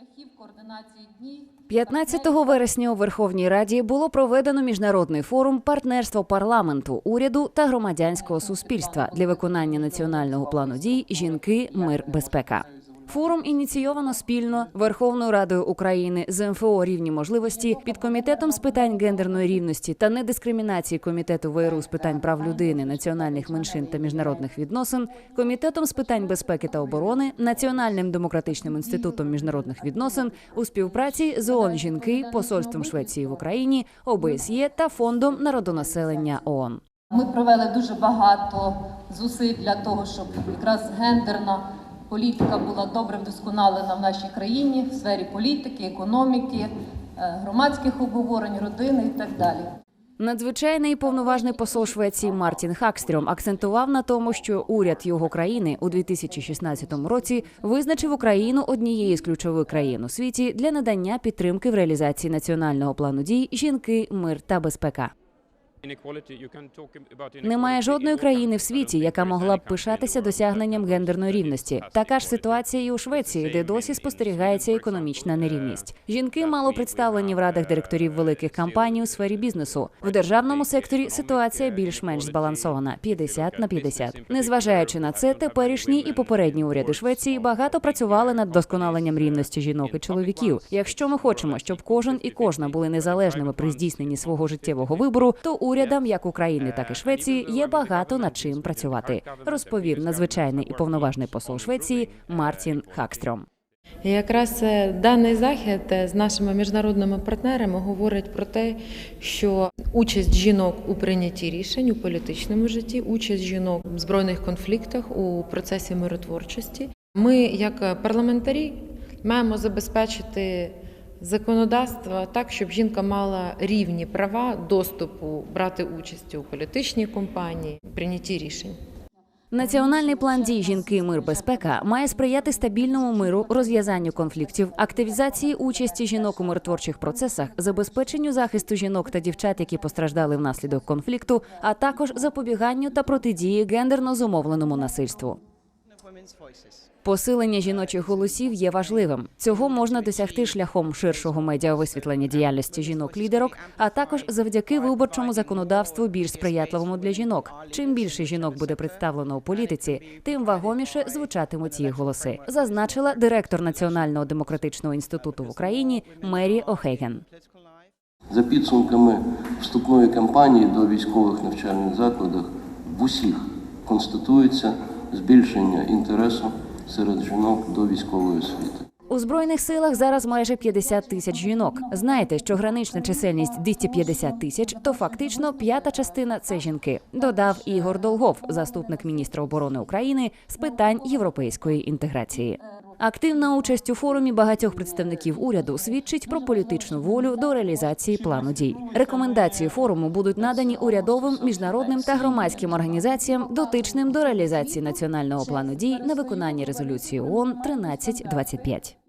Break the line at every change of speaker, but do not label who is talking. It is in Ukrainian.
шляхів координації днів
15 вересня у Верховній Раді було проведено міжнародний форум партнерство парламенту, уряду та громадянського суспільства для виконання національного плану дій Жінки, мир, безпека. Форум ініційовано спільно Верховною Радою України з МФО рівні можливості під комітетом з питань гендерної рівності та недискримінації комітету ВРУ з питань прав людини, національних меншин та міжнародних відносин, комітетом з питань безпеки та оборони, Національним демократичним інститутом міжнародних відносин у співпраці з ООН жінки, посольством Швеції в Україні, ОБСЄ та фондом народонаселення ООН.
Ми провели дуже багато зусиль для того, щоб якраз гендерна політика була добре вдосконалена в нашій країні в сфері політики, економіки, е, громадських обговорень, родини і так далі.
Надзвичайний повноважний посол Швеції Мартін Хакстрьом акцентував на тому, що уряд його країни у 2016 році визначив Україну однією з ключових країн у світі для надання підтримки в реалізації національного плану дій жінки, мир та безпека. Немає жодної країни в світі, яка могла б пишатися досягненням гендерної рівності. Така ж ситуація і у Швеції, де досі спостерігається економічна нерівність. Жінки мало представлені в радах директорів великих компаній у сфері бізнесу. В державному секторі ситуація більш-менш збалансована 50 на 50. Незважаючи на це, теперішні і попередні уряди Швеції багато працювали над вдосконаленням рівності жінок і чоловіків. Якщо ми хочемо, щоб кожен і кожна були незалежними при здійсненні свого життєвого вибору, то урядам як України, так і Швеції є багато над чим працювати. Розповів надзвичайний і повноважний посол Швеції Мартін Хакстрьом.
І якраз е, даний захід е, з нашими міжнародними партнерами говорить про те, що участь жінок у прийнятті рішень у політичному житті, участь жінок в збройних конфліктах у процесі миротворчості. Ми, як парламентарі, маємо забезпечити законодавство так, щоб жінка мала рівні права доступу брати участь у політичній кампанії, прийнятті рішень.
Національний план дій жінки, мир, безпека має сприяти стабільному миру, розв'язанню конфліктів, активізації участі жінок у миротворчих процесах, забезпеченню захисту жінок та дівчат, які постраждали внаслідок конфлікту, а також запобіганню та протидії гендерно зумовленому насильству. Посилення жіночих голосів є важливим. Цього можна досягти шляхом ширшого медіависвітлення діяльності жінок-лідерок, а також завдяки виборчому законодавству більш сприятливому для жінок. Чим більше жінок буде представлено у політиці, тим вагоміше звучатимуть їх голоси, зазначила директор Національного демократичного інституту в Україні Мері Охейген.
За підсумками вступної кампанії до військових навчальних закладах в усіх констатується збільшення інтересу серед жінок до військової освіти.
У збройних силах зараз майже 50 тисяч жінок. Знаєте, що гранична чисельність 250 тисяч, то фактично п'ята частина це жінки. Додав Ігор Долгов, заступник міністра оборони України з питань європейської інтеграції. Активна участь у форумі багатьох представників уряду свідчить про політичну волю до реалізації плану дій. Рекомендації форуму будуть надані урядовим, міжнародним та громадським організаціям, дотичним до реалізації національного плану дій на виконання резолюції ООН 1325.